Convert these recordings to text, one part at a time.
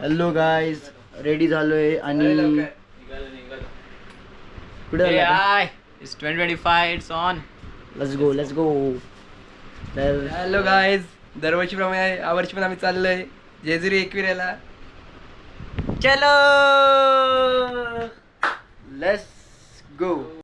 Hello guys ready झालोय आणि कुठे it's twenty twenty five on let's go let's go तर हॅलो गाईज दरवर्षीप्रमाणे यावर्षी पण आम्ही चाललोय. जेजुरी एकविरेला. चलो! Let's go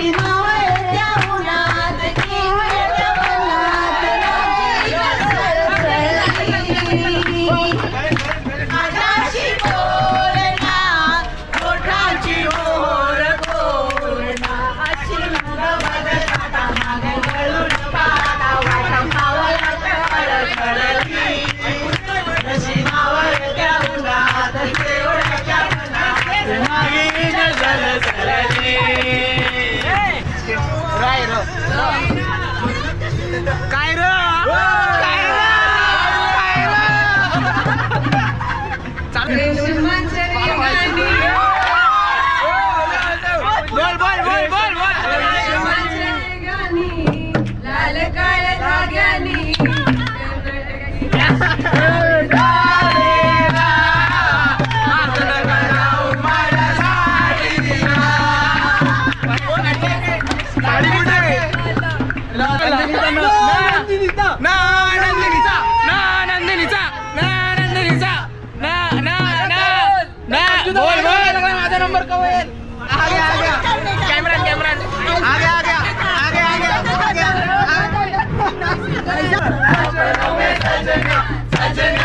Thank. गाडी कुठे ना सजना सजना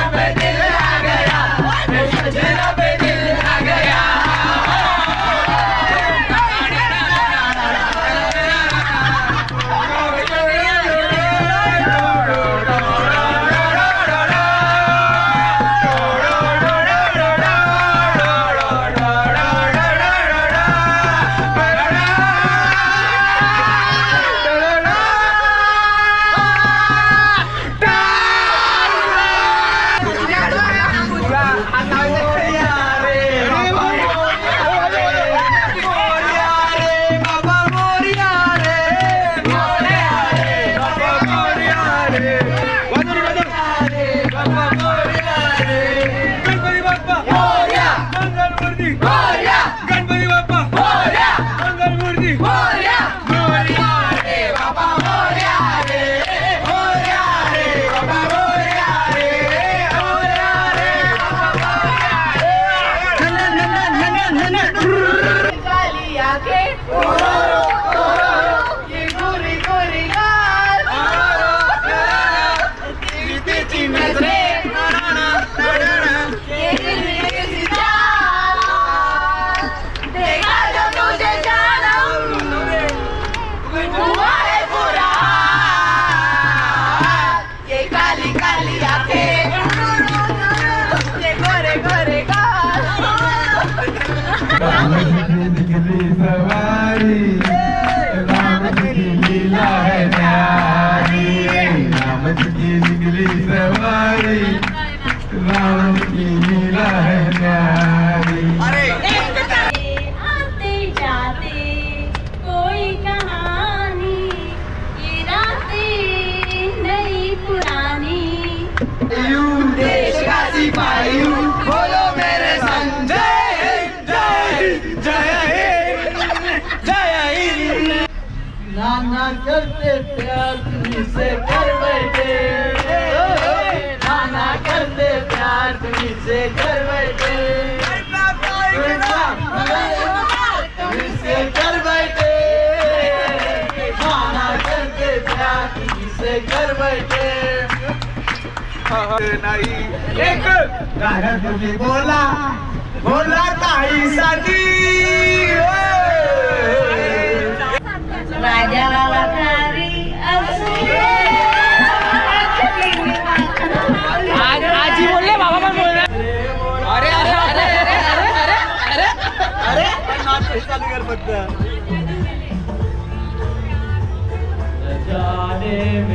कारण तुम्ही बोला बोला ताईसाठी आज आजी बोलले बाबा पण बोलले अरे अरे अरे अरे अरे अरे अरे चालू कर फक्त जाने क्या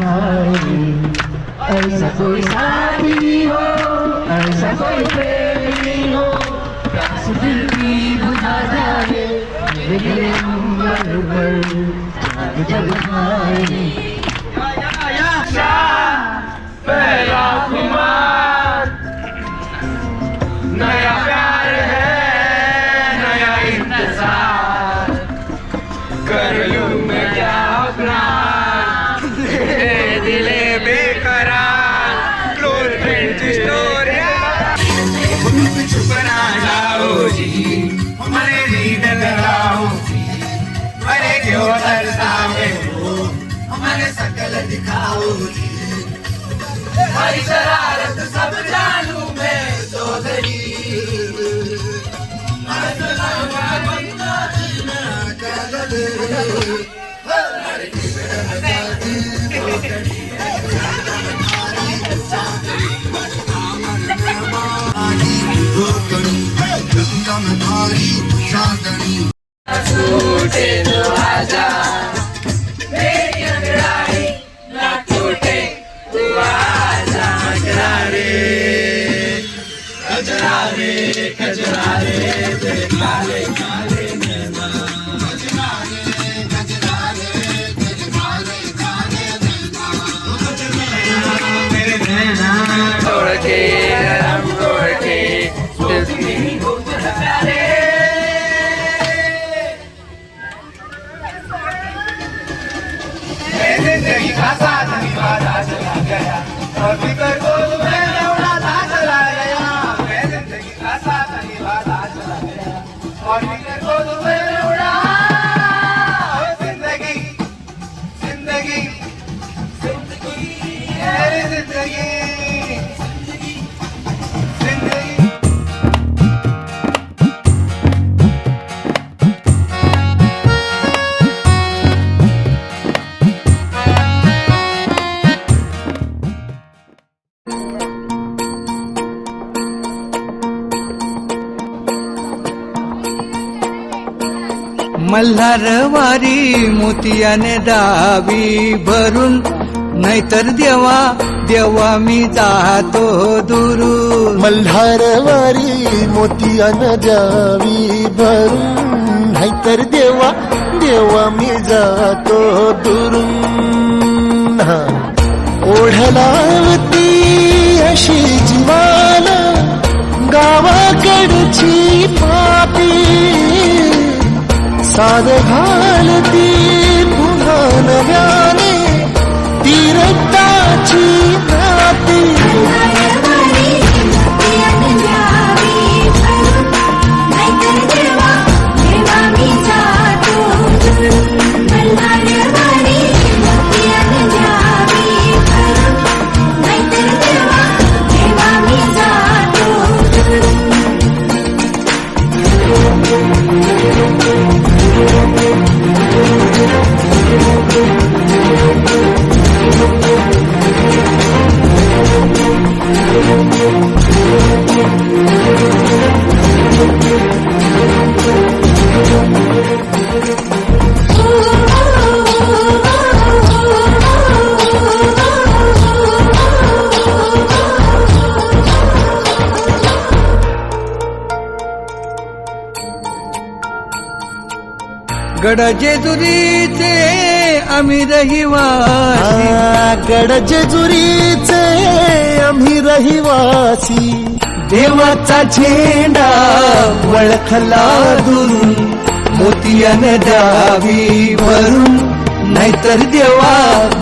ay you. ko'y sabiho, ay sa ko'y premiho, kaso titibo na dahil, biglang malugal, sabi ka ba Jai. मल्हारवारी मोतियाने डावी भरून नाहीतर देवा देवा मी जातो दुरू मल्हारवारी मोतियान जावी भरून नाहीतर देवा तेव्हा मी जातो दुरून. हा. ओढलावती अशी जीवाला गावाकडची पापी. साध घालती पुन्हा नव्याने ती रक्ताची नाती गड जेजुरीचे आम्ही रहिवासी गड जेजुरीचे आम्ही रहिवासी देवाचा झेंडा वळखला दुरून मोतियाने द्यावी भरून नाहीतर देवा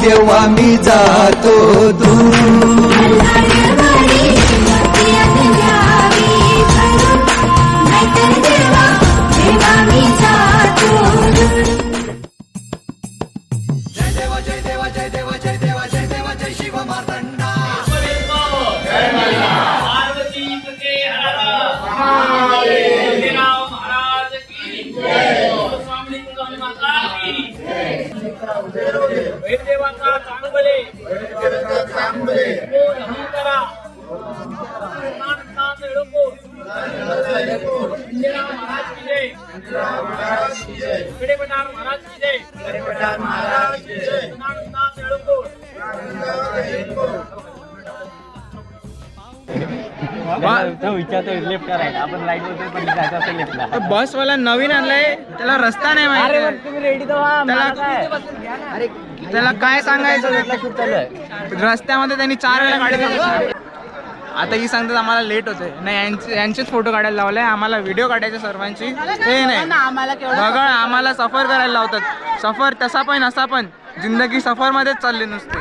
देवा मी जातो दूर. महाराज की जय. कडे पठार महाराज की जय. कडे पठार महाराज की जय बस वाला नवीन आणलाय त्याला रस्ता नाही माहिती त्याला त्याला काय सांगायचं? रस्त्यामध्ये त्यांनी चार वेळा गाडी. आता ही सांगतात आम्हाला लेट होते नाही यांचे यांचेच फोटो काढायला लावले. आम्हाला व्हिडिओ काढायचे सर्वांची. ते नाही. बघा आम्हाला सफर करायला लावतात. सफर तसा पण असा पण. जिंदगी सफर मध्येच चालली नुसते.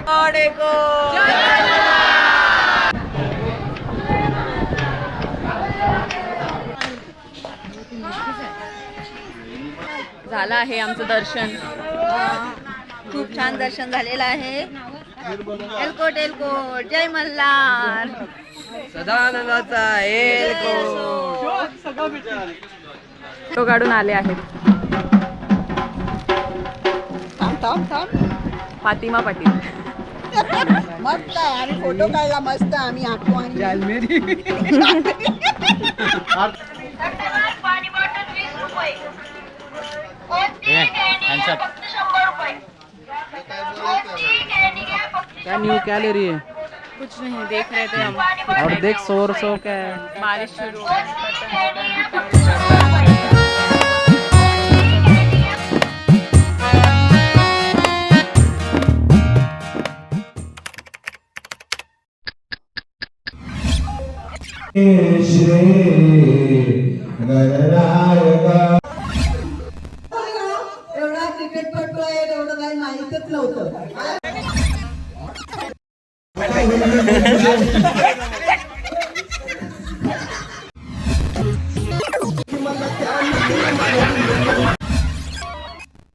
झालं आहे आमचं दर्शन. खूप छान दर्शन झालेलं आहे. एलकोट एलकोट जय मल्हार. सदानंदाचा एल फोटो काढून आले आहेत. फातिमा पाटील. मस्त आहे. आणि फोटो काढला मस्त आम्ही आखतो आणि पाणी बॉटल वीस रुपये शंभर रुपये न्यू कॅलरी है? कुछ नहीं देख रहे थे हम। और देख शोर शो क्या है? बारिश शुरू एवढा क्रिकेटपटू आहे एवढं काही माहीतच नव्हतं.